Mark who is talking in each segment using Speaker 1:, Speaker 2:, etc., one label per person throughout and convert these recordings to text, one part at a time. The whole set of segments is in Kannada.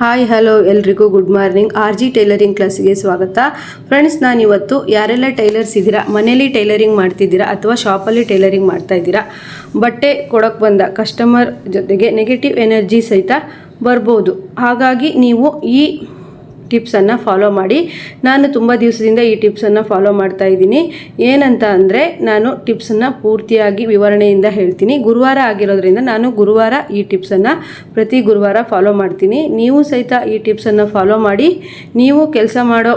Speaker 1: ಹಾಯ್, ಹಲೋ ಎಲ್ರಿಗೂ good morning. R G tailoring ಕ್ಲಾಸಿಗೆ ಸ್ವಾಗತ. ಫ್ರೆಂಡ್ಸ್, ನಾನಿವತ್ತು ಯಾರೆಲ್ಲ ಟೈಲರ್ಸ್ ಇದ್ದೀರಾ? ಮನೇಲಿ ಟೈಲರಿಂಗ್ ಮಾಡ್ತಿದ್ದೀರಾ ಅಥವಾ ಶಾಪಲ್ಲಿ ಟೈಲರಿಂಗ್ ಮಾಡ್ತಾ ಇದ್ದೀರಾ? ಬಟ್ಟೆ ಕೊಡೋಕ್ಕೆ ಬಂದ ಕಸ್ಟಮರ್ ಜೊತೆಗೆ ನೆಗೆಟಿವ್ ಎನರ್ಜಿ ಸಹಿತ ಬರ್ಬೋದು. ಹಾಗಾಗಿ ನೀವು ಈ ಟಿಪ್ಸನ್ನು ಫಾಲೋ ಮಾಡಿ. ನಾನು ತುಂಬ ದಿವಸದಿಂದ ಈ ಟಿಪ್ಸನ್ನು ಫಾಲೋ ಮಾಡ್ತಾ ಇದ್ದೀನಿ. ಏನಂತ ಅಂದರೆ ನಾನು ಟಿಪ್ಸನ್ನು ಪೂರ್ತಿಯಾಗಿ ವಿವರಣೆಯಿಂದ ಹೇಳ್ತೀನಿ. ಗುರುವಾರ ಆಗಿರೋದ್ರಿಂದ ನಾನು ಗುರುವಾರ ಈ ಟಿಪ್ಸನ್ನು ಪ್ರತಿ ಗುರುವಾರ ಫಾಲೋ ಮಾಡ್ತೀನಿ. ನೀವು ಸಹಿತ ಈ ಟಿಪ್ಸನ್ನು ಫಾಲೋ ಮಾಡಿ. ನೀವು ಕೆಲಸ ಮಾಡೋ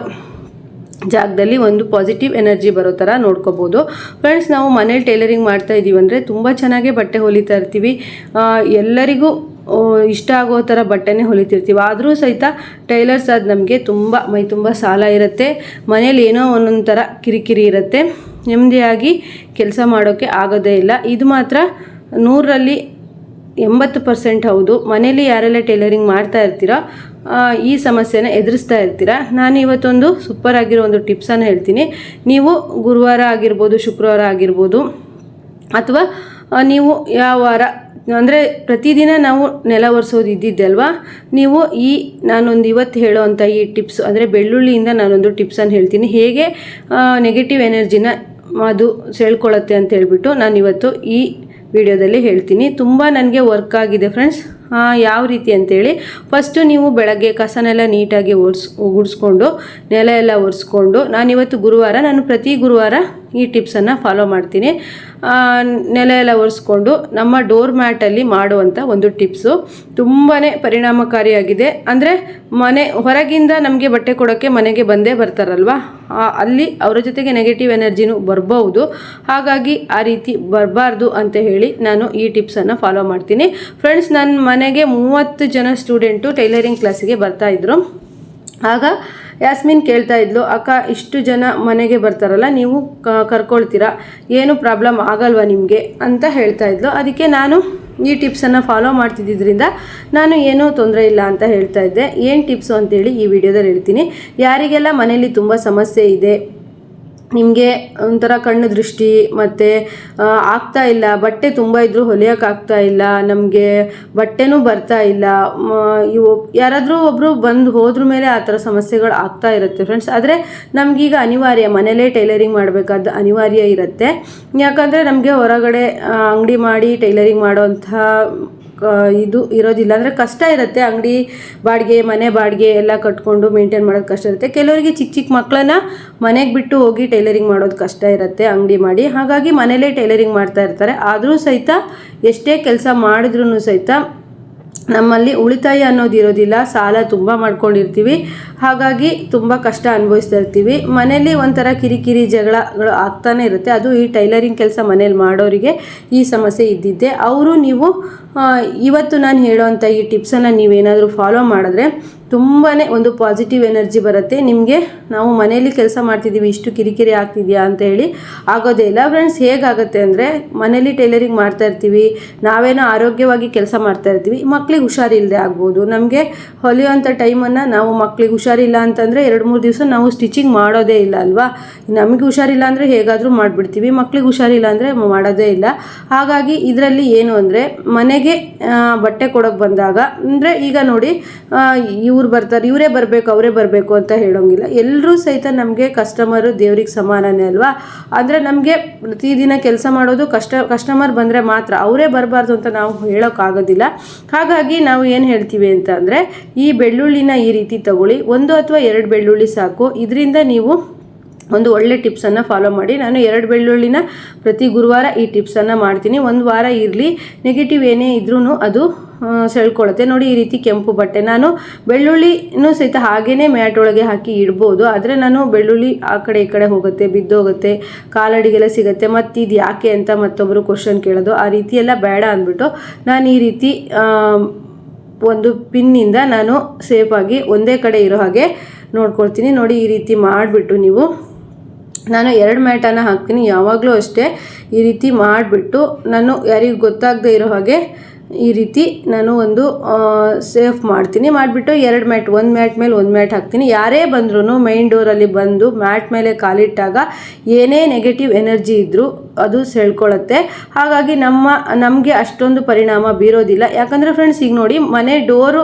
Speaker 1: ಜಾಗದಲ್ಲಿ ಒಂದು ಪಾಸಿಟಿವ್ ಎನರ್ಜಿ ಬರೋ ಥರ ನೋಡ್ಕೋಬೋದು. ಫ್ರೆಂಡ್ಸ್, ನಾವು ಮನೇಲಿ ಟೈಲರಿಂಗ್ ಮಾಡ್ತಾ ಇದ್ದೀವಿ ಅಂದರೆ ತುಂಬ ಚೆನ್ನಾಗೇ ಬಟ್ಟೆ ಹೊಲಿತಾ ಇರ್ತೀವಿ. ಎಲ್ಲರಿಗೂ ಇಷ್ಟ ಆಗೋ ಥರ ಬಟ್ಟೆನೇ ಹೊಲಿತಿರ್ತೀವಿ. ಆದರೂ ಸಹಿತ ಟೈಲರ್ಸ್ ಅದು ನಮಗೆ ತುಂಬ, ಮೈ ತುಂಬ ಸಾಲ ಇರುತ್ತೆ. ಮನೇಲಿ ಏನೋ ಒಂದೊಂದು ಥರ ಕಿರಿಕಿರಿ ಇರುತ್ತೆ. ನೆಮ್ಮದಿಯಾಗಿ ಕೆಲಸ ಮಾಡೋಕ್ಕೆ ಆಗೋದೇ ಇಲ್ಲ. ಇದು ಮಾತ್ರ ನೂರರಲ್ಲಿ ಎಂಬತ್ತು ಪರ್ಸೆಂಟ್ ಹೌದು. ಮನೇಲಿ ಯಾರೆಲ್ಲ ಟೈಲರಿಂಗ್ ಮಾಡ್ತಾ ಇರ್ತೀರೋ ಈ ಸಮಸ್ಯೆನ ಎದುರಿಸ್ತಾ ಇರ್ತೀರ? ನಾನು ಇವತ್ತೊಂದು ಸೂಪರ್ ಆಗಿರೋ ಒಂದು ಟಿಪ್ಸನ್ನು ಹೇಳ್ತೀನಿ. ನೀವು ಗುರುವಾರ ಆಗಿರ್ಬೋದು, ಶುಕ್ರವಾರ ಆಗಿರ್ಬೋದು, ಅಥವಾ ನೀವು ಯಾವ ವಾರ ಅಂದರೆ ಪ್ರತಿದಿನ ನಾವು ನೆಲ ಒರೆಸೋದು ಇದ್ದಿದ್ದಲ್ವಾ? ನೀವು ಈ ನಾನೊಂದು ಇವತ್ತು ಹೇಳೋವಂಥ ಈ ಟಿಪ್ಸ್ ಅಂದರೆ ಬೆಳ್ಳುಳ್ಳಿಯಿಂದ ನಾನೊಂದು ಟಿಪ್ಸನ್ನು ಹೇಳ್ತೀನಿ. ಹೇಗೆ ನೆಗೆಟಿವ್ ಎನರ್ಜಿನ ಅದು ಸೆಳ್ಕೊಳ್ಳುತ್ತೆ ಅಂತ ಹೇಳಿಬಿಟ್ಟು ನಾನು ಇವತ್ತು ಈ ವಿಡಿಯೋದಲ್ಲಿ ಹೇಳ್ತೀನಿ. ತುಂಬ ನನಗೆ ವರ್ಕ್ ಆಗಿದೆ ಫ್ರೆಂಡ್ಸ್ ಯಾವ ರೀತಿ ಅಂತೇಳಿ. ಫಸ್ಟು ನೀವು ಬೆಳಗ್ಗೆ ಕಸನೆಲ್ಲ ನೀಟಾಗಿ ಒರೆಸ್, ಗುಡಿಸ್ಕೊಂಡು, ನೆಲ ಎಲ್ಲ ಒರೆಸ್ಕೊಂಡು, ನಾನಿವತ್ತು ಗುರುವಾರ, ನಾನು ಪ್ರತಿ ಗುರುವಾರ ಈ ಟಿಪ್ಸನ್ನು ಫಾಲೋ ಮಾಡ್ತೀನಿ. ನೆಲೆ ಎಲ್ಲ ಒರೆಸ್ಕೊಂಡು ನಮ್ಮ ಡೋರ್ ಮ್ಯಾಟಲ್ಲಿ ಮಾಡುವಂಥ ಒಂದು ಟಿಪ್ಸು ತುಂಬಾ ಪರಿಣಾಮಕಾರಿಯಾಗಿದೆ. ಅಂದರೆ ಮನೆ, ಹೊರಗಿಂದ ನಮಗೆ ಬಟ್ಟೆ ಕೊಡೋಕ್ಕೆ ಮನೆಗೆ ಬಂದೇ ಬರ್ತಾರಲ್ವಾ? ಅಲ್ಲಿ ಅವರ ಜೊತೆಗೆ ನೆಗೆಟಿವ್ ಎನರ್ಜಿನೂ ಬರ್ಬೋದು ಹಾಗಾಗಿ ಆ ರೀತಿ ಬರಬಾರ್ದು ಅಂತ ಹೇಳಿ ನಾನು ಈ ಟಿಪ್ಸನ್ನು ಫಾಲೋ ಮಾಡ್ತೀನಿ. ಫ್ರೆಂಡ್ಸ್ ನನ್ನ ಮನೆಗೆ ಮೂವತ್ತು ಜನ ಸ್ಟೂಡೆಂಟು ಟೈಲರಿಂಗ್ ಕ್ಲಾಸಿಗೆ ಬರ್ತಾಯಿದ್ರು ಆಗ ಯಾಸ್ಮಿನ್ ಕೇಳ್ತಾ ಇದ್ಲು, ಅಕ್ಕ, ಇಷ್ಟು ಜನ ಮನೆಗೆ ಬರ್ತಾರಲ್ಲ, ನೀವು ಕರ್ಕೊಳ್ತೀರಾ? ಏನು ಪ್ರಾಬ್ಲಮ್ ಆಗಲ್ವಾ ನಿಮಗೆ? ಅಂತ ಹೇಳ್ತಾ ಇದ್ಲು. ಅದಕ್ಕೆ ನಾನು ಈ ಟಿಪ್ಸನ್ನು ಫಾಲೋ ಮಾಡ್ತಿದ್ದಿದ್ರಿಂದ ನಾನು ಏನೂ ತೊಂದರೆ ಇಲ್ಲ ಅಂತ ಹೇಳ್ತಾ ಇದ್ದೆ. ಏನು ಟಿಪ್ಸು ಅಂತೇಳಿ ಈ ವಿಡಿಯೋದಲ್ಲಿ ಹೇಳ್ತೀನಿ. ಯಾರಿಗೆಲ್ಲ ಮನೆಯಲ್ಲಿ ತುಂಬ ಸಮಸ್ಯೆ ಇದೆ ನಿಮಗೆ ಒಂಥರ ಕಣ್ಣು ದೃಷ್ಟಿ ಮತ್ತು ಆಗ್ತಾ ಇಲ್ಲ, ಬಟ್ಟೆ ತುಂಬ ಇದ್ದರೂ ಹೊಲಿಯೋಕ್ಕಾಗ್ತಾ ಇಲ್ಲ, ನಮಗೆ ಬಟ್ಟೆನೂ ಬರ್ತಾ ಇಲ್ಲ ಯಾರಾದರೂ ಒಬ್ಬರು ಬಂದು ಹೋದ್ರ ಮೇಲೆ ಆ ಥರ ಸಮಸ್ಯೆಗಳು ಆಗ್ತಾ ಇರುತ್ತೆ ಫ್ರೆಂಡ್ಸ್ ಆದರೆ ನಮಗೀಗ ಅನಿವಾರ್ಯ, ಮನೇಲೇ ಟೈಲರಿಂಗ್ ಮಾಡಬೇಕಾದ ಅನಿವಾರ್ಯ ಇರುತ್ತೆ. ಯಾಕಂದರೆ ನಮಗೆ ಹೊರಗಡೆ ಅಂಗಡಿ ಮಾಡಿ ಟೈಲರಿಂಗ್ ಮಾಡೋಂಥ ಇದು ಇರೋದಿಲ್ಲ. ಅಂದರೆ ಕಷ್ಟ ಇರುತ್ತೆ. ಅಂಗಡಿ ಬಾಡಿಗೆ, ಮನೆ ಬಾಡಿಗೆ ಎಲ್ಲ ಕಟ್ಕೊಂಡು ಮೇಂಟೈನ್ ಮಾಡೋದು ಕಷ್ಟ ಇರುತ್ತೆ. ಕೆಲವರಿಗೆ ಚಿಕ್ಕ ಚಿಕ್ಕ ಮಕ್ಕಳನ್ನ ಮನೆಗೆ ಬಿಟ್ಟು ಹೋಗಿ ಟೈಲರಿಂಗ್ ಮಾಡೋದು ಕಷ್ಟ ಇರುತ್ತೆ ಅಂಗಡಿ ಮಾಡಿ. ಹಾಗಾಗಿ ಮನೇಲೇ ಟೈಲರಿಂಗ್ ಮಾಡ್ತಾ ಇರ್ತಾರೆ. ಆದರೂ ಸಹಿತ ಎಷ್ಟೇ ಕೆಲಸ ಮಾಡಿದ್ರೂ ಸಹಿತ ನಮ್ಮಲ್ಲಿ ಉಳಿತಾಯ ಅನ್ನೋದು ಇರೋದಿಲ್ಲ, ಸಾಲ ತುಂಬ ಮಾಡ್ಕೊಂಡಿರ್ತೀವಿ. ಹಾಗಾಗಿ ತುಂಬ ಕಷ್ಟ ಅನುಭವಿಸ್ತಾ ಇರ್ತೀವಿ. ಮನೇಲಿ ಒಂಥರ ಕಿರಿಕಿರಿ ಜಗಳಗಳು ಆಗ್ತಾನೆ ಇರುತ್ತೆ. ಅದು ಈ ಟೈಲರಿಂಗ್ ಕೆಲಸ ಮನೇಲಿ ಮಾಡೋರಿಗೆ ಈ ಸಮಸ್ಯೆ ಇದ್ದಿದ್ದೆ. ಅವರು ನೀವು ಇವತ್ತು ನಾನು ಹೇಳೋವಂಥ ಈ ಟಿಪ್ಸನ್ನು ನೀವೇನಾದರೂ ಫಾಲೋ ಮಾಡಿದ್ರೆ ತುಂಬಾ ಒಂದು ಪಾಸಿಟಿವ್ ಎನರ್ಜಿ ಬರುತ್ತೆ. ನಿಮಗೆ ನಾವು ಮನೆಯಲ್ಲಿ ಕೆಲಸ ಮಾಡ್ತಿದ್ದೀವಿ ಇಷ್ಟು ಕಿರಿಕಿರಿ ಆಗ್ತಿದೆಯಾ ಅಂತ ಹೇಳಿ ಆಗೋದೇ ಇಲ್ಲ. ಫ್ರೆಂಡ್ಸ್ ಹೇಗಾಗುತ್ತೆ ಅಂದರೆ ಮನೇಲಿ ಟೈಲರಿಂಗ್ ಮಾಡ್ತಾ ಇರ್ತೀವಿ, ನಾವೇನೋ ಆರೋಗ್ಯವಾಗಿ ಕೆಲಸ ಮಾಡ್ತಾ ಇರ್ತೀವಿ, ಮಕ್ಳಿಗೆ ಹುಷಾರಿಲ್ಲದೆ ಆಗ್ಬೋದು. ನಮಗೆ ಹೊಲಿಯೋಂಥ ಟೈಮನ್ನು ನಾವು ಮಕ್ಳಿಗೆ ಹುಷಾರಿಲ್ಲ ಅಂತಂದರೆ ಎರಡು, ಮೂರು ದಿವಸ ನಾವು ಸ್ಟಿಚಿಂಗ್ ಮಾಡೋದೇ ಇಲ್ಲ ಅಲ್ವಾ? ನಮಗೆ ಹುಷಾರಿಲ್ಲ ಅಂದರೆ ಹೇಗಾದರೂ ಮಾಡಿಬಿಡ್ತೀವಿ, ಮಕ್ಳಿಗೆ ಹುಷಾರಿಲ್ಲ ಅಂದರೆ ಮಾಡೋದೇ ಇಲ್ಲ. ಹಾಗಾಗಿ ಇದರಲ್ಲಿ ಏನು ಅಂದರೆ ಮನೆಗೆ ಬಟ್ಟೆ ಕೊಡೋಕೆ ಬಂದಾಗ, ಅಂದರೆ ಈಗ ನೋಡಿ ಇವ್ರು ಬರ್ತಾರೆ, ಇವರೇ ಬರಬೇಕು, ಅವರೇ ಬರಬೇಕು ಅಂತ ಹೇಳೋಂಗಿಲ್ಲ. ಎಲ್ಲರೂ ಸಹಿತ ನಮಗೆ ಕಸ್ಟಮರು ದೇವ್ರಿಗೆ ಸಮಾನನೇ ಅಲ್ವಾ? ಅಂದರೆ ನಮಗೆ ಪ್ರತಿದಿನ ಕೆಲಸ ಮಾಡೋದು ಕಷ್ಟ ಕಸ್ಟಮರ್ ಬಂದರೆ ಮಾತ್ರ. ಅವರೇ ಬರಬಾರ್ದು ಅಂತ ನಾವು ಹೇಳೋಕ್ಕಾಗೋದಿಲ್ಲ. ಹಾಗಾಗಿ ನಾವು ಏನು ಹೇಳ್ತೀವಿ ಅಂತ ಅಂದರೆ, ಈ ಬೆಳ್ಳುಳ್ಳಿನ ಈ ರೀತಿ ತಗೊಳ್ಳಿ. ಒಂದು ಅಥವಾ ಎರಡು ಬೆಳ್ಳುಳ್ಳಿ ಸಾಕು. ಇದರಿಂದ ನೀವು ಒಂದು ಒಳ್ಳೆ ಟಿಪ್ಸನ್ನು ಫಾಲೋ ಮಾಡಿ. ನಾನು ಎರಡು ಬೆಳ್ಳುಳ್ಳಿನ ಪ್ರತಿ ಗುರುವಾರ ಈ ಟಿಪ್ಸನ್ನು ಮಾಡ್ತೀನಿ. ಒಂದು ವಾರ ಇರಲಿ. ನೆಗೆಟಿವ್ ಏನೇ ಇದ್ರೂ ಅದು ಸೆಳ್ಕೊಳ್ಳುತ್ತೆ. ನೋಡಿ, ಈ ರೀತಿ ಕೆಂಪು ಬಟ್ಟೆ. ನಾನು ಬೆಳ್ಳುಳ್ಳಿನೂ ಸಹಿತ ಹಾಗೇ ಮ್ಯಾಟ್ ಒಳಗೆ ಹಾಕಿ ಇಡ್ಬೋದು. ಆದರೆ ನಾನು ಬೆಳ್ಳುಳ್ಳಿ ಆ ಕಡೆ ಈ ಕಡೆ ಹೋಗುತ್ತೆ ಬಿದ್ದೋಗುತ್ತೆ ಕಾಲಡಿಗೆಲ್ಲ ಸಿಗುತ್ತೆ. ಮತ್ತು ಇದು ಯಾಕೆ ಅಂತ ಮತ್ತೊಬ್ಬರು ಕ್ವಶನ್ ಕೇಳೋದು. ಆ ರೀತಿ ಎಲ್ಲ ಬೇಡ ಅಂದ್ಬಿಟ್ಟು ನಾನು ಈ ರೀತಿ ಒಂದು ಪಿನ್ನಿಂದ ನಾನು ಸೇಫಾಗಿ ಒಂದೇ ಕಡೆ ಇರೋ ಹಾಗೆ ನೋಡ್ಕೊಳ್ತೀನಿ. ನೋಡಿ, ಈ ರೀತಿ ಮಾಡಿಬಿಟ್ಟು ನೀವು, ನಾನು ಎರಡು ಮ್ಯಾಟನ್ನು ಹಾಕ್ತೀನಿ. ಯಾವಾಗಲೂ ಅಷ್ಟೇ ಈ ರೀತಿ ಮಾಡಿಬಿಟ್ಟು ನಾನು ಯಾರಿಗೂ ಗೊತ್ತಾಗದೇ ಇರೋ ಹಾಗೆ ಈ ರೀತಿ ನಾನು ಒಂದು ಸೇಫ್ ಮಾಡ್ತೀನಿ. ಮಾಡಿಬಿಟ್ಟು ಎರಡು ಮ್ಯಾಟ್, ಒಂದು ಮ್ಯಾಟ್ ಮೇಲೆ ಒಂದು ಮ್ಯಾಟ್ ಹಾಕ್ತೀನಿ. ಯಾರೇ ಬಂದ್ರೂ ಮೈನ್ ಡೋರಲ್ಲಿ ಬಂದು ಮ್ಯಾಟ್ ಮೇಲೆ ಕಾಲಿಟ್ಟಾಗ ಏನೇ ನೆಗೆಟಿವ್ ಎನರ್ಜಿ ಇದ್ದರೂ ಅದು ಸೆಳ್ಕೊಳ್ಳುತ್ತೆ ಹಾಗಾಗಿ ನಮ್ಮ, ನಮಗೆ ಅಷ್ಟೊಂದು ಪರಿಣಾಮ ಬೀರೋದಿಲ್ಲ. ಯಾಕಂದರೆ ಫ್ರೆಂಡ್ಸ್ ಈಗ ನೋಡಿ, ಮನೆ ಡೋರು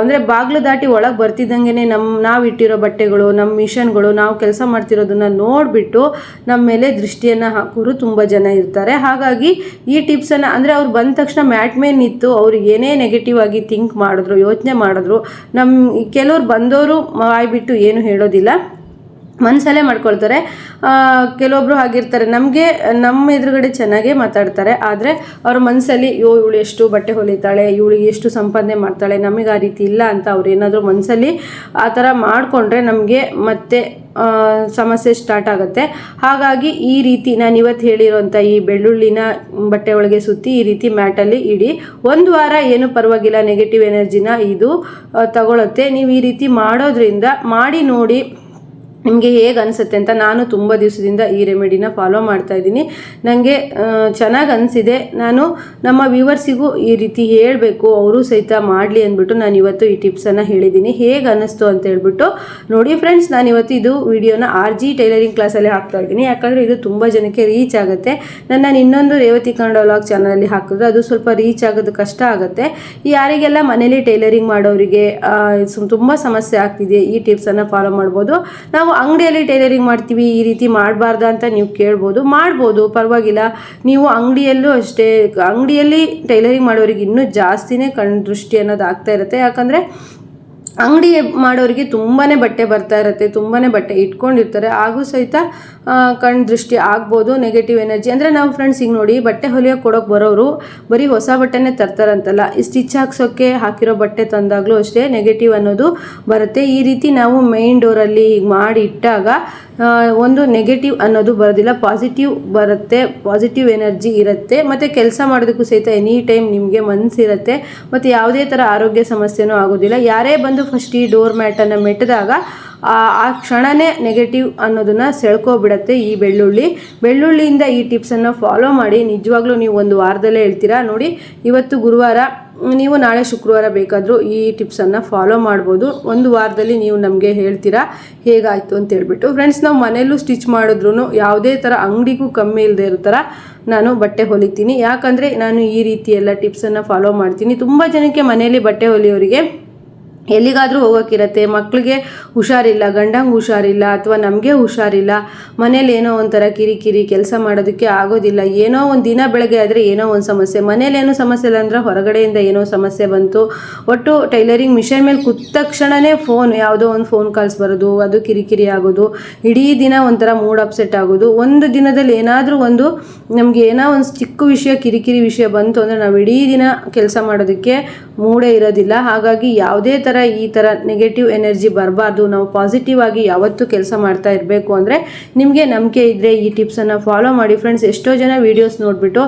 Speaker 1: ಅಂದರೆ ಬಾಗಿಲು ದಾಟಿ ಒಳಗೆ ಬರ್ತಿದ್ದಂಗೆ ನಮ್ಮ ನಾವು ಇಟ್ಟಿರೋ ಬಟ್ಟೆಗಳು ನಮ್ಮ ಮಿಷನ್ಗಳು, ನಾವು ಕೆಲಸ ಮಾಡ್ತಿರೋದನ್ನು ನೋಡಿಬಿಟ್ಟು ನಮ್ಮ ಮೇಲೆ ದೃಷ್ಟಿಯನ್ನು ಹಾಕೋರು ತುಂಬ ಜನ ಇರ್ತಾರೆ. ಹಾಗಾಗಿ ಈ ಟಿಪ್ಸನ್ನು, ಅಂದರೆ ಅವ್ರು ಬಂದ ತಕ್ಷಣ ಮ್ಯಾಟ್ ಮೇಲೆ ನಿಂತು ಅವ್ರು ಏನೇ ನೆಗೆಟಿವ್ ಆಗಿ ಥಿಂಕ್ ಮಾಡಿದ್ರು, ಯೋಚನೆ ಮಾಡಿದ್ರು ನಮ್ಮ ಕೆಲವ್ರು ಬಂದವರು ಬಾಯ್ಬಿಟ್ಟು ಏನು ಹೇಳೋದಿಲ್ಲ. ಮನಸ್ಸಲ್ಲೇ ಮಾಡ್ಕೊಳ್ತಾರೆ. ಕೆಲವೊಬ್ಬರು ಹಾಗಿರ್ತಾರೆ. ನಮಗೆ, ನಮ್ಮ ಎದುರುಗಡೆ ಚೆನ್ನಾಗೇ ಮಾತಾಡ್ತಾರೆ. ಆದರೆ ಅವ್ರ ಮನಸ್ಸಲ್ಲಿ ಯೋ, ಇವಳು ಎಷ್ಟು ಬಟ್ಟೆ ಹೊಲಿತಾಳೆ ಇವಳಿಗೆ ಎಷ್ಟು ಸಂಪಾದನೆ ಮಾಡ್ತಾಳೆ, ನಮಗೆ ಆ ರೀತಿ ಇಲ್ಲ ಅಂತ ಅವ್ರು ಏನಾದರೂ ಮನಸ್ಸಲ್ಲಿ ಆ ಥರ ಮಾಡಿಕೊಂಡ್ರೆ ನಮಗೆ ಮತ್ತೆ ಸಮಸ್ಯೆ ಸ್ಟಾರ್ಟ್ ಆಗುತ್ತೆ. ಹಾಗಾಗಿ ಈ ರೀತಿ ನಾನು ಇವತ್ತು ಹೇಳಿರೋಂಥ ಈ ಬೆಳ್ಳುಳ್ಳಿನ ಬಟ್ಟೆ ಒಳಗೆ ಸುತ್ತಿ ಈ ರೀತಿ ಮ್ಯಾಟಲ್ಲಿ ಇಡಿ. ಒಂದು ವಾರ ಏನು ಪರವಾಗಿಲ್ಲ ನೆಗೆಟಿವ್ ಎನರ್ಜಿನ ಇದು ತಗೊಳುತ್ತೆ. ನೀವು ಈ ರೀತಿ ಮಾಡೋದ್ರಿಂದ, ಮಾಡಿ ನೋಡಿ ನಿಮಗೆ ಹೇಗೆ ಅನಿಸುತ್ತೆ ಅಂತ ನಾನು ತುಂಬ ದಿವಸದಿಂದ ಈ ರೆಮಿಡಿನ ಫಾಲೋ ಮಾಡ್ತಾ ಇದ್ದೀನಿ. ನನಗೆ ಚೆನ್ನಾಗಿ ಅನಿಸಿದೆ. ನಾನು ನಮ್ಮ ವ್ಯೂವರ್ಸಿಗೂ ಈ ರೀತಿ ಹೇಳಬೇಕು, ಅವರು ಸಹಿತ ಮಾಡಲಿ ಅಂದ್ಬಿಟ್ಟು ನಾನು ಇವತ್ತು ಈ ಟಿಪ್ಸನ್ನು ಹೇಳಿದ್ದೀನಿ. ಹೇಗೆ ಅನ್ನಿಸ್ತು ಅಂತ ಹೇಳ್ಬಿಟ್ಟು ನೋಡಿ ಫ್ರೆಂಡ್ಸ್ ನಾನು ಇವತ್ತು ಇದು ವಿಡಿಯೋನ ಆರ್ ಜಿ ಟೈಲರಿಂಗ್ ಕ್ಲಾಸಲ್ಲಿ ಹಾಕ್ತಾ ಇದ್ದೀನಿ. ಯಾಕಂದರೆ ಇದು ತುಂಬ ಜನಕ್ಕೆ ರೀಚ್ ಆಗುತ್ತೆ. ನನ್ನ ನಾನು ಇನ್ನೊಂದು ರೇವತಿ ಕನ್ನಡ ವ್ಲಾಗ್ ಚಾನಲಲ್ಲಿ ಹಾಕಿದ್ರೆ ಅದು ಸ್ವಲ್ಪ ರೀಚ್ ಆಗೋದು ಕಷ್ಟ ಆಗುತ್ತೆ. ಯಾರಿಗೆಲ್ಲ ಮನೇಲಿ ಟೈಲರಿಂಗ್ ಮಾಡೋರಿಗೆ ತುಂಬ ಸಮಸ್ಯೆ ಆಗ್ತಿದೆ, ಈ ಟಿಪ್ಸನ್ನು ಫಾಲೋ ಮಾಡ್ಬೋದು. ನಾವು ಅಂಗಡಿಯಲ್ಲಿ ಟೈಲರಿಂಗ್ ಮಾಡ್ತೀವಿ, ಈ ರೀತಿ ಮಾಡಬಾರ್ದ ಅಂತ ನೀವು ಕೇಳ್ಬೋದು. ಮಾಡ್ಬೋದು, ಪರವಾಗಿಲ್ಲ. ನೀವು ಅಂಗಡಿಯಲ್ಲೂ ಅಷ್ಟೇ, ಅಂಗಡಿಯಲ್ಲಿ ಟೈಲರಿಂಗ್ ಮಾಡೋರಿಗೆ ಇನ್ನೂ ಜಾಸ್ತಿನೇ ಕಣ್ ದೃಷ್ಟಿ ಅನ್ನೋದು ಆಗ್ತಾ ಇರುತ್ತೆ. ಯಾಕಂದರೆ ಅಂಗಡಿ ಮಾಡೋರಿಗೆ ತುಂಬಾ ಬಟ್ಟೆ ಬರ್ತಾ ಇರುತ್ತೆ ತುಂಬಾ ಬಟ್ಟೆ ಇಟ್ಕೊಂಡಿರ್ತಾರೆ. ಹಾಗೂ ಸಹಿತ ಕಣ್ಣು ದೃಷ್ಟಿ ಆಗ್ಬೋದು ನೆಗೆಟಿವ್ ಎನರ್ಜಿ ಅಂದರೆ ನಾವು ಫ್ರೆಂಡ್ಸ್ ಈಗ ನೋಡಿ, ಬಟ್ಟೆ ಹೊಲಿಯೋಕೆ ಕೊಡೋಕೆ ಬರೋರು ಬರೀ ಹೊಸ ಬಟ್ಟೆನೇ ತರ್ತಾರಂತಲ್ಲ. ಈ ಸ್ಟಿಚ್ ಹಾಕ್ಸೋಕ್ಕೆ ಹಾಕಿರೋ ಬಟ್ಟೆ ತಂದಾಗಲೂ ಅಷ್ಟೇ ನೆಗೆಟಿವ್ ಅನ್ನೋದು ಬರುತ್ತೆ. ಈ ರೀತಿ ನಾವು ಮೈನ್ ಡೋರಲ್ಲಿ ಹೀಗೆ ಮಾಡಿ ಇಟ್ಟಾಗ ಒಂದು ನೆಗೆಟಿವ್ ಅನ್ನೋದು ಬರೋದಿಲ್ಲ. ಪಾಸಿಟಿವ್ ಬರುತ್ತೆ ಪಾಸಿಟಿವ್ ಎನರ್ಜಿ ಇರುತ್ತೆ. ಮತ್ತು ಕೆಲಸ ಮಾಡೋದಕ್ಕೂ ಸಹಿತ ಎನಿ ಟೈಮ್ ನಿಮಗೆ ಮನಸ್ಸಿರುತ್ತೆ ಮತ್ತು ಯಾವುದೇ ಥರ ಆರೋಗ್ಯ ಸಮಸ್ಯೆನೂ ಆಗೋದಿಲ್ಲ. ಯಾರೇ ಬಂದು ಫಸ್ಟ್ ಈ ಡೋರ್ ಮ್ಯಾಟನ್ನು ಮೆಟ್ಟಿದಾಗ, ಆ ಕ್ಷಣವೇ ನೆಗೆಟಿವ್ ಅನ್ನೋದನ್ನು ಸೆಳ್ಕೊಬಿಡತ್ತೆ ಈ ಬೆಳ್ಳುಳ್ಳಿ. ಬೆಳ್ಳುಳ್ಳಿಯಿಂದ ಈ ಟಿಪ್ಸನ್ನು ಫಾಲೋ ಮಾಡಿ, ನಿಜವಾಗ್ಲೂ ನೀವು ಒಂದು ವಾರದಲ್ಲೇ ಹೇಳ್ತೀರಾ? ನೋಡಿ, ಇವತ್ತು ಗುರುವಾರ, ನೀವು ನಾಳೆ ಶುಕ್ರವಾರ ಬೇಕಾದರೂ ಈ ಟಿಪ್ಸನ್ನು ಫಾಲೋ ಮಾಡ್ಬೋದು. ಒಂದು ವಾರದಲ್ಲಿ ನೀವು ನಮಗೆ ಹೇಳ್ತೀರಾ? ಹೇಗಾಯಿತು ಅಂತ ಹೇಳ್ಬಿಟ್ಟು. ಫ್ರೆಂಡ್ಸ್ ನಾವು ಮನೆಯಲ್ಲೂ ಸ್ಟಿಚ್ ಮಾಡಿದ್ರೂ ಯಾವುದೇ ಥರ ಅಂಗಡಿಗೂ ಕಮ್ಮಿ ಇಲ್ಲದೆ ಇರೋ ಥರ ನಾನು ಬಟ್ಟೆ ಹೊಲಿತೀನಿ. ಯಾಕಂದರೆ ನಾನು ಈ ರೀತಿ ಎಲ್ಲ ಟಿಪ್ಸನ್ನು ಫಾಲೋ ಮಾಡ್ತೀನಿ. ತುಂಬ ಜನಕ್ಕೆ ಮನೆಯಲ್ಲಿ ಬಟ್ಟೆ ಹೊಲಿಯೋರಿಗೆ ಎಲ್ಲಿಗಾದರೂ ಹೋಗೋಕ್ಕಿರತ್ತೆ ಮಕ್ಕಳಿಗೆ ಹುಷಾರಿಲ್ಲ, ಗಂಡಂಗೆ ಹುಷಾರಿಲ್ಲ ಅಥವಾ ನಮಗೆ ಹುಷಾರಿಲ್ಲ, ಮನೇಲಿ ಏನೋ ಒಂಥರ ಕಿರಿಕಿರಿ ಕೆಲಸ ಮಾಡೋದಕ್ಕೆ ಆಗೋದಿಲ್ಲ, ಏನೋ ಒಂದು ದಿನ ಬೆಳಗ್ಗೆ ಆದರೆ ಏನೋ ಒಂದು ಸಮಸ್ಯೆ, ಮನೇಲಿ ಏನೋ ಸಮಸ್ಯೆ ಇಲ್ಲ ಅಂದರೆ ಹೊರಗಡೆಯಿಂದ ಏನೋ ಸಮಸ್ಯೆ ಬಂತು, ಒಟ್ಟು ಟೈಲರಿಂಗ್ ಮಿಷನ್ ಮೇಲೆ ಕೂತ ತಕ್ಷಣವೇ ಫೋನ್, ಯಾವುದೋ ಒಂದು ಫೋನ್ ಕಾಲ್ಸ್ ಬರೋದು, ಅದು ಕಿರಿಕಿರಿ ಆಗೋದು, ಇಡೀ ದಿನ ಒಂಥರ ಮೂಡ್ ಅಪ್ಸೆಟ್ ಆಗೋದು, ಒಂದು ದಿನದಲ್ಲಿ ಏನಾದರೂ ಒಂದು ನಮಗೆ ಏನೋ ಒಂದು ಚಿಕ್ಕ ವಿಷಯ, ಕಿರಿಕಿರಿ ವಿಷಯ ಬಂತು ಅಂದರೆ ನಾವು ಇಡೀ ದಿನ ಕೆಲಸ ಮಾಡೋದಕ್ಕೆ ಮೂಡೇ ಇರೋದಿಲ್ಲ, ಹಾಗಾಗಿ ಯಾವುದೇ ಥರ ಈ ಥರ ನೆಗೆಟಿವ್ ಎನರ್ಜಿ ಬರಬಾರ್ದು. ನಾವು ಪಾಸಿಟಿವ್ ಆಗಿ ಯಾವತ್ತೂ ಕೆಲಸ ಮಾಡ್ತಾ ಇರಬೇಕು ಅಂದರೆ ನಿಮಗೆ ನಂಬಿಕೆ ಇದ್ದರೆ ಈ ಟಿಪ್ಸನ್ನು ಫಾಲೋ ಮಾಡಿ. ಫ್ರೆಂಡ್ಸ್ ಎಷ್ಟೋ ಜನ ವೀಡಿಯೋಸ್ ನೋಡಿಬಿಟ್ಟು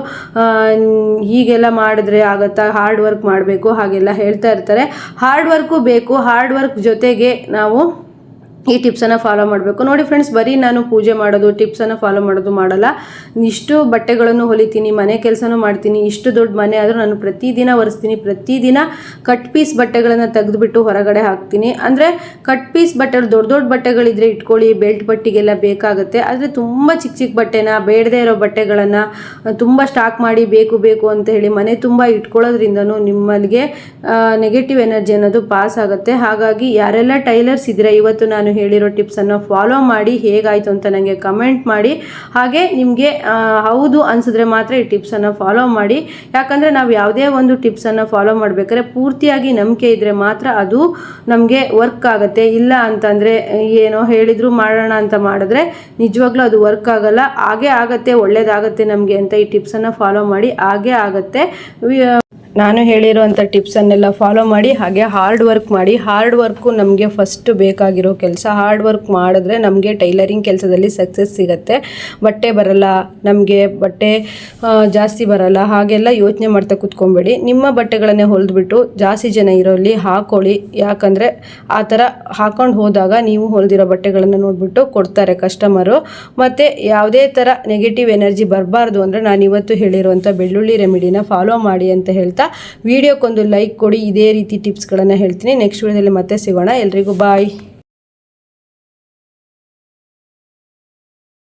Speaker 1: ಹೀಗೆಲ್ಲ ಮಾಡಿದ್ರೆ ಆಗುತ್ತಾ? ಹಾರ್ಡ್ ವರ್ಕ್ ಮಾಡಬೇಕು, ಹಾಗೆಲ್ಲ ಹೇಳ್ತಾ ಇರ್ತಾರೆ. ಹಾರ್ಡ್ ವರ್ಕು ಬೇಕು. ಹಾರ್ಡ್ ವರ್ಕ್ ಜೊತೆಗೆ ನಾವು ಈ ಟಿಪ್ಸನ್ನು ಫಾಲೋ ಮಾಡಬೇಕು. ನೋಡಿ ಫ್ರೆಂಡ್ಸ್ ಬರೀ ನಾನು ಪೂಜೆ ಮಾಡೋದು ಟಿಪ್ಸನ್ನು ಫಾಲೋ ಮಾಡೋದು ಮಾಡಲ್ಲ. ಇಷ್ಟು ಬಟ್ಟೆಗಳನ್ನು ಹೊಲಿತೀನಿ, ಮನೆ ಕೆಲಸನೂ ಮಾಡ್ತೀನಿ, ಇಷ್ಟು ದೊಡ್ಡ ಮನೆ ಆದರೂ ನಾನು ಪ್ರತಿದಿನ ಒರೆಸ್ತೀನಿ. ಪ್ರತಿದಿನ ಕಟ್ ಪೀಸ್ ಬಟ್ಟೆಗಳನ್ನು ತೆಗೆದುಬಿಟ್ಟು ಹೊರಗಡೆ ಹಾಕ್ತೀನಿ. ಅಂದರೆ ಕಟ್ ಪೀಸ್ ಬಟ್ಟೆ, ದೊಡ್ಡ ದೊಡ್ಡ ಬಟ್ಟೆಗಳಿದ್ರೆ ಇಟ್ಕೊಳ್ಳಿ ಬೆಲ್ಟ್ ಬಟ್ಟಿಗೆಲ್ಲ ಬೇಕಾಗುತ್ತೆ. ಆದರೆ ತುಂಬ ಚಿಕ್ಕ ಚಿಕ್ಕ ಬಟ್ಟೆನ, ಬೇಡದೇ ಇರೋ ಬಟ್ಟೆಗಳನ್ನು ತುಂಬ ಸ್ಟಾಕ್ ಮಾಡಿ, ಬೇಕು ಬೇಕು ಅಂತ ಹೇಳಿ ಮನೆ ತುಂಬ ಇಟ್ಕೊಳ್ಳೋದ್ರಿಂದನೂ ನಿಮ್ಮಲ್ಲಿಗೆ ನೆಗೆಟಿವ್ ಎನರ್ಜಿ ಅನ್ನೋದು ಪಾಸ್ ಆಗುತ್ತೆ. ಹಾಗಾಗಿ ಯಾರೆಲ್ಲ ಟೈಲರ್ಸ್ ಇದ್ರೆ, ಇವತ್ತು ನಾನು ಹೇಳಿರೋ ಟಿಪ್ಸನ್ನು ಫಾಲೋ ಮಾಡಿ ಹೇಗಾಯಿತು ಅಂತ ನನಗೆ ಕಮೆಂಟ್ ಮಾಡಿ. ಹಾಗೆ ನಿಮಗೆ ಹೌದು ಅನಿಸಿದ್ರೆ ಮಾತ್ರ ಈ ಟಿಪ್ಸನ್ನು ಫಾಲೋ ಮಾಡಿ. ಯಾಕಂದರೆ ನಾವು ಯಾವುದೇ ಒಂದು ಟಿಪ್ಸನ್ನು ಫಾಲೋ ಮಾಡಬೇಕಾದ್ರೆ ಪೂರ್ತಿಯಾಗಿ ನಂಬಿಕೆ ಇದ್ದರೆ ಮಾತ್ರ ಅದು ನಮಗೆ ವರ್ಕ್ ಆಗುತ್ತೆ. ಇಲ್ಲ ಅಂತಂದರೆ, ಏನೋ ಹೇಳಿದ್ರು ಮಾಡೋಣ ಅಂತ ಮಾಡಿದ್ರೆ ನಿಜವಾಗ್ಲೂ ಅದು ವರ್ಕ್ ಆಗಲ್ಲ. ಹಾಗೆ ಆಗುತ್ತೆ, ಒಳ್ಳೇದಾಗತ್ತೆ ನಮಗೆ ಅಂತ ಈ ಟಿಪ್ಸನ್ನು ಫಾಲೋ ಮಾಡಿ. ಹಾಗೆ ಆಗುತ್ತೆ. ನಾನು ಹೇಳಿರುವಂಥ ಟಿಪ್ಸನ್ನೆಲ್ಲ ಫಾಲೋ ಮಾಡಿ, ಹಾಗೆ ಹಾರ್ಡ್ ವರ್ಕ್ ಮಾಡಿ. ಹಾರ್ಡ್ ವರ್ಕು ನಮಗೆ ಫಸ್ಟ್ ಬೇಕಾಗಿರೋ ಕೆಲಸ. ಹಾರ್ಡ್ ವರ್ಕ್ ಮಾಡಿದ್ರೆ ನಮಗೆ ಟೈಲರಿಂಗ್ ಕೆಲಸದಲ್ಲಿ ಸಕ್ಸಸ್ ಸಿಗುತ್ತೆ. ಬಟ್ಟೆ ಬರಲ್ಲ, ನಮಗೆ ಬಟ್ಟೆ ಜಾಸ್ತಿ ಬರಲ್ಲ, ಹಾಗೆಲ್ಲ ಯೋಚನೆ ಮಾಡ್ತಾ ಕುತ್ಕೊಬೇಡಿ. ನಿಮ್ಮ ಬಟ್ಟೆಗಳನ್ನೇ ಹೊಲಿದ್ಬಿಟ್ಟು ಜಾಸ್ತಿ ಜನ ಇರೋಲ್ಲಿ ಹಾಕೊಳ್ಳಿ. ಯಾಕಂದರೆ ಆ ಥರ ಹಾಕೊಂಡು ಹೋದಾಗ ನೀವು ಹೊಲಿದಿರೋ ಬಟ್ಟೆಗಳನ್ನು ನೋಡಿಬಿಟ್ಟು ಕೊಡ್ತಾರೆ ಕಸ್ಟಮರು ಮತ್ತು ಯಾವುದೇ ಥರ ನೆಗೆಟಿವ್ ಎನರ್ಜಿ ಬರಬಾರ್ದು ಅಂದರೆ ನಾನು ಇವತ್ತು ಹೇಳಿರುವಂಥ ಬೆಳ್ಳುಳ್ಳಿ ರೆಮಿಡಿನ ಫಾಲೋ ಮಾಡಿ ಅಂತ ಹೇಳ್ತಾ ವಿಡಿಯೋಕ್ಕೊಂದು ಲೈಕ್ ಕೊಡಿ ಇದೇ ರೀತಿ ಟಿಪ್ಸ್ಗಳನ್ನು ಹೇಳ್ತೀನಿ. ನೆಕ್ಸ್ಟ್ ವಿಡಿಯೋದಲ್ಲಿ ಮತ್ತೆ ಸಿಗೋಣ. ಎಲ್ರಿಗೂ ಬಾಯ್.